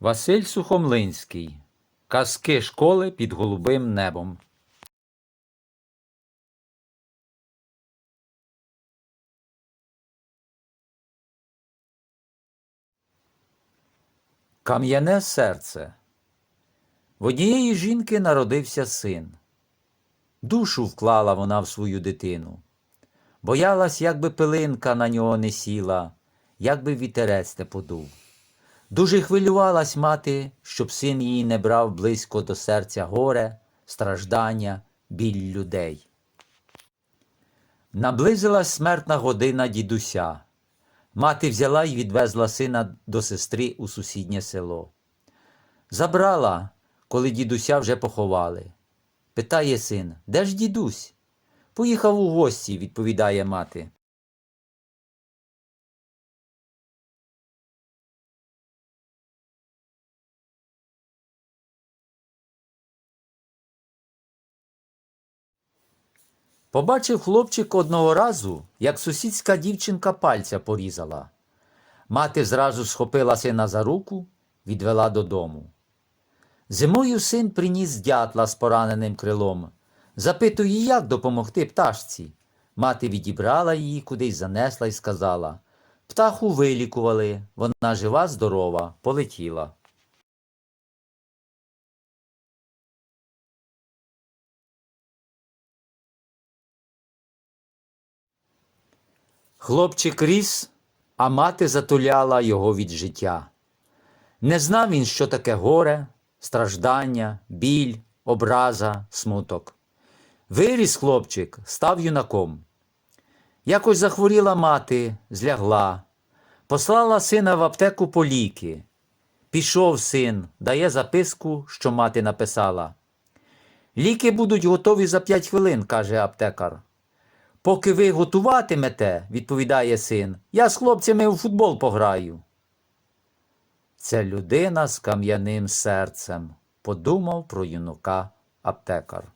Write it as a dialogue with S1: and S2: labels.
S1: Василь Сухомлинський. Казки школи під голубим небом. Кам'яне серце. В однієї жінки народився син. Душу вклала вона в свою дитину. Боялась, як би пилинка на нього не сіла, як би вітерець не подув. Дуже хвилювалась мати, щоб син її не брав близько до серця горе, страждання, біль людей. Наблизилась смертна година дідуся. Мати взяла й відвезла сина до сестри у сусіднє село. Забрала, коли дідуся вже поховали. Питає син, де ж дідусь? Поїхав у гості, відповідає мати. Побачив хлопчик одного разу, як сусідська дівчинка пальця порізала. Мати зразу схопила сина за руку, відвела додому. Зимою син приніс дятла з пораненим крилом. Запитує, як допомогти пташці. Мати відібрала її, кудись занесла і сказала Птаху вилікували, вона жива, здорова, полетіла. Хлопчик ріс, а мати затуляла його від життя. Не знав він, що таке горе, страждання, біль, образа, смуток. Виріс хлопчик, став юнаком. Якось захворіла мати, злягла, послала сина в аптеку по ліки. Пішов син, дає записку, що мати написала. Ліки будуть готові за п'ять хвилин, каже аптекар. Поки ви готуватимете, відповідає син, я з хлопцями у футбол пограю. Це людина з кам'яним серцем, подумав про юнука аптекар.